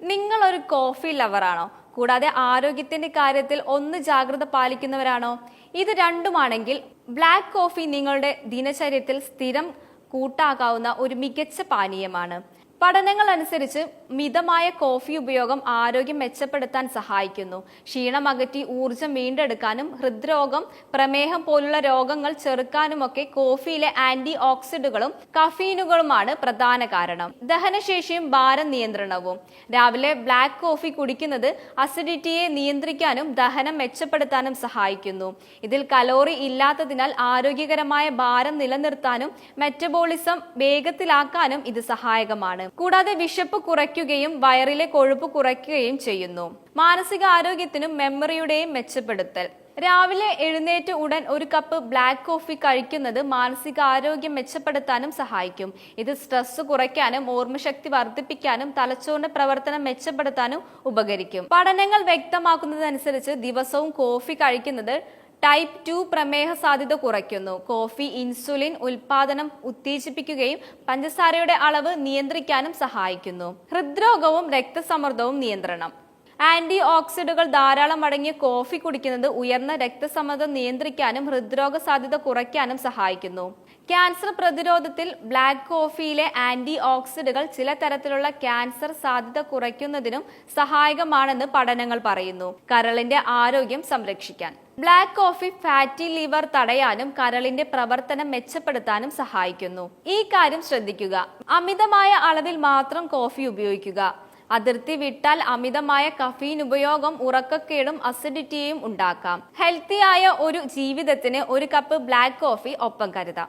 നിങ്ങൾ ഒരു കോഫി ലവറാണോ കൂടാതെ ആരോഗ്യത്തിന്റെ കാര്യത്തിൽ ഒന്ന് ജാഗ്രത പാലിക്കുന്നവരാണോ? ഇത് രണ്ടുമാണെങ്കിൽ ബ്ലാക്ക് കോഫി നിങ്ങളുടെ ദിനചര്യത്തിൽ സ്ഥിരം കൂട്ടാകാവുന്ന ഒരു മികച്ച പാനീയമാണ്. പഠനങ്ങൾ അനുസരിച്ച് മിതമായ കോഫി ഉപയോഗം ആരോഗ്യം മെച്ചപ്പെടുത്താൻ സഹായിക്കുന്നു. ക്ഷീണം അകറ്റി ഊർജം വീണ്ടെടുക്കാനും ഹൃദ്രോഗം പ്രമേഹം പോലുള്ള രോഗങ്ങൾ ചെറുക്കാനുമൊക്കെ കോഫിയിലെ ആന്റി ഓക്സിഡുകളും കഫീനുകളുമാണ് പ്രധാന കാരണം. ദഹനശേഷിയും ഭാരം നിയന്ത്രണവും. രാവിലെ ബ്ലാക്ക് കോഫി കുടിക്കുന്നത് അസിഡിറ്റിയെ നിയന്ത്രിക്കാനും ദഹനം മെച്ചപ്പെടുത്താനും സഹായിക്കുന്നു. ഇതിൽ കലോറി ഇല്ലാത്തതിനാൽ ആരോഗ്യകരമായ ഭാരം നിലനിർത്താനും മെറ്റബോളിസം വേഗത്തിലാക്കാനും ഇത് സഹായകമാണ്. കൂടാതെ വിശപ്പ് കുറയ്ക്കുകയും വയറിലെ കൊഴുപ്പ് കുറയ്ക്കുകയും ചെയ്യുന്നു. മാനസിക ആരോഗ്യത്തിനും മെമ്മറിയുടെയും മെച്ചപ്പെടുത്തൽ. രാവിലെ എഴുന്നേറ്റ് ഉടൻ ഒരു കപ്പ് ബ്ലാക്ക് കോഫി കഴിക്കുന്നത് മാനസിക ആരോഗ്യം മെച്ചപ്പെടുത്താനും സഹായിക്കും. ഇത് സ്ട്രെസ് കുറയ്ക്കാനും ഓർമ്മശക്തി വർദ്ധിപ്പിക്കാനും തലച്ചോറിന്റെ പ്രവർത്തനം മെച്ചപ്പെടുത്താനും ഉപകരിക്കും. പഠനങ്ങൾ വ്യക്തമാക്കുന്നതനുസരിച്ച് ദിവസവും കോഫി കഴിക്കുന്നത് ടൈപ്പ് ടു പ്രമേഹ സാധ്യത കുറയ്ക്കുന്നു. കോഫി ഇൻസുലിൻ ഉൽപാദനം ഉത്തേജിപ്പിക്കുകയും പഞ്ചസാരയുടെ അളവ് നിയന്ത്രിക്കാനും സഹായിക്കുന്നു. ഹൃദ്രോഗവും രക്തസമ്മർദ്ദവും നിയന്ത്രണം. ആന്റി ഓക്സിഡുകൾ ധാരാളം അടങ്ങിയ കോഫി കുടിക്കുന്നത് ഉയർന്ന രക്തസമ്മർദ്ദം നിയന്ത്രിക്കാനും ഹൃദ്രോഗ സാധ്യത കുറയ്ക്കാനും സഹായിക്കുന്നു. ക്യാൻസർ പ്രതിരോധത്തിൽ ബ്ലാക്ക് കോഫിയിലെ ആന്റി ഓക്സിഡുകൾ ചില തരത്തിലുള്ള ക്യാൻസർ സാധ്യത കുറയ്ക്കുന്നതിനും സഹായകമാണെന്ന് പഠനങ്ങൾ പറയുന്നു. കരളിന്റെ ആരോഗ്യം സംരക്ഷിക്കാൻ. ബ്ലാക്ക് കോഫി ഫാറ്റി ലിവർ തടയാനും കരളിന്റെ പ്രവർത്തനം മെച്ചപ്പെടുത്താനും സഹായിക്കുന്നു. ഈ കാര്യം ശ്രദ്ധിക്കുക. അമിതമായ അളവിൽ മാത്രം കോഫി ഉപയോഗിക്കുക. അതിർത്തി വിട്ടാൽ അമിതമായ കഫീൻ ഉപയോഗം ഉറക്കക്കേടും അസിഡിറ്റിയും ഉണ്ടാക്കാം. ഹെൽത്തിയായ ഒരു ജീവിതത്തിന് ഒരു കപ്പ് ബ്ലാക്ക് കോഫി ഒപ്പം കരുതാം.